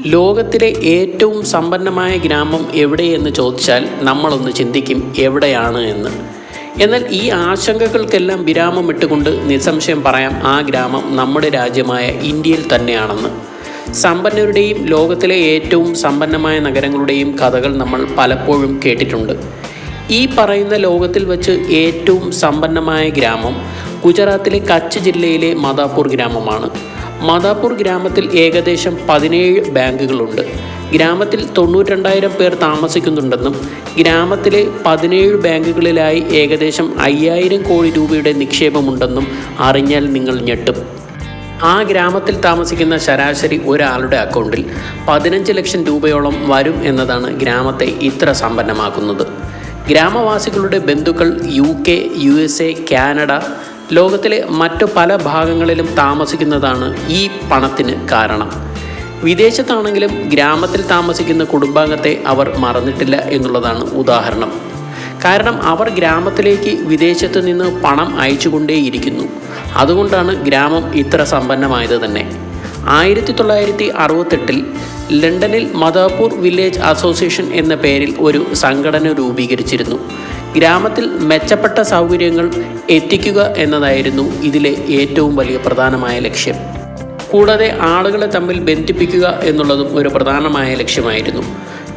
ലോകത്തിലെ ഏറ്റവും സമ്പന്നമായ ഗ്രാമം എവിടെയെന്ന് ചോദിച്ചാൽ നമ്മളൊന്ന് ചിന്തിക്കും എവിടെയാണ് എന്ന്. എന്നാൽ ഈ ആശങ്കകൾക്കെല്ലാം വിരാമം ഇട്ടുകൊണ്ട് നിസ്സംശയം പറയാം ആ ഗ്രാമം നമ്മുടെ രാജ്യമായ ഇന്ത്യയിൽ തന്നെയാണെന്ന്. സമ്പന്നരുടെയും ലോകത്തിലെ ഏറ്റവും സമ്പന്നമായ നഗരങ്ങളുടെയും കഥകൾ നമ്മൾ പലപ്പോഴും കേട്ടിട്ടുണ്ട്. ഈ പറയുന്ന ലോകത്തിൽ വച്ച് ഏറ്റവും സമ്പന്നമായ ഗ്രാമം ഗുജറാത്തിലെ കച്ച് ജില്ലയിലെ മദാപൂർ ഗ്രാമമാണ്. മദാപൂർ ഗ്രാമത്തിൽ ഏകദേശം പതിനേഴ് ബാങ്കുകളുണ്ട്. ഗ്രാമത്തിൽ തൊണ്ണൂറ്റിരണ്ടായിരം പേർ താമസിക്കുന്നുണ്ടെന്നും ഗ്രാമത്തിലെ പതിനേഴ് ബാങ്കുകളിലായി ഏകദേശം അയ്യായിരം കോടി രൂപയുടെ നിക്ഷേപമുണ്ടെന്നും അറിഞ്ഞാൽ നിങ്ങൾ ഞെട്ടും. ആ ഗ്രാമത്തിൽ താമസിക്കുന്ന ശരാശരി ഒരാളുടെ അക്കൗണ്ടിൽ പതിനഞ്ച് ലക്ഷം രൂപയോളം വരും എന്നതാണ് ഗ്രാമത്തെ ഇത്ര സമ്പന്നമാക്കുന്നത്. ഗ്രാമവാസികളുടെ ബന്ധുക്കൾ U K U S A Canada ലോകത്തിലെ മറ്റു പല ഭാഗങ്ങളിലും താമസിക്കുന്നതാണ് ഈ പണത്തിന് കാരണം. വിദേശത്താണെങ്കിലും ഗ്രാമത്തിൽ താമസിക്കുന്ന കുടുംബാംഗത്തെ അവർ മറന്നിട്ടില്ല എന്നുള്ളതാണ് ഉദാഹരണം. കാരണം അവർ ഗ്രാമത്തിലേക്ക് വിദേശത്ത് നിന്ന് പണം അയച്ചുകൊണ്ടേയിരിക്കുന്നു. അതുകൊണ്ടാണ് ഗ്രാമം ഇത്ര സമ്പന്നമായത് തന്നെ. ആയിരത്തി തൊള്ളായിരത്തി അറുപത്തെട്ടിൽ ലണ്ടനിൽ മദാപൂർ വില്ലേജ് അസോസിയേഷൻ എന്ന പേരിൽ ഒരു സംഘടന രൂപീകരിച്ചിരുന്നു. ഗ്രാമത്തിൽ മെച്ചപ്പെട്ട സൗകര്യങ്ങൾ എത്തിക്കുക എന്നതായിരുന്നു ഇതിലെ ഏറ്റവും വലിയ പ്രധാനമായ ലക്ഷ്യം. കൂടാതെ ആളുകളെ തമ്മിൽ ബന്ധിപ്പിക്കുക എന്നുള്ളതും ഒരു പ്രധാനമായ ലക്ഷ്യമായിരുന്നു.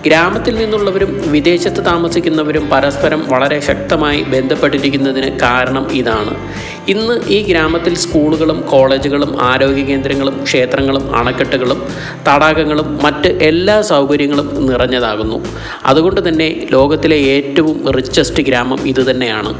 ഗ്രാമത്തിൽ നിന്നുള്ളവരും വിദേശത്ത് താമസിക്കുന്നവരും പരസ്പരം വളരെ ശക്തമായി ബന്ധപ്പെട്ടിരിക്കുന്നതിന് കാരണം ഇതാണ്. ഇന്ന് ഈ ഗ്രാമത്തിൽ സ്കൂളുകളും കോളേജുകളും ആരോഗ്യ കേന്ദ്രങ്ങളും ക്ഷേത്രങ്ങളും അണക്കെട്ടുകളും തടാകങ്ങളും മറ്റ് എല്ലാ സൗകര്യങ്ങളും നിറഞ്ഞതാകുന്നു. അതുകൊണ്ട് തന്നെ ലോകത്തിലെ ഏറ്റവും റിച്ചസ്റ്റ് ഗ്രാമം ഇതുതന്നെയാണ്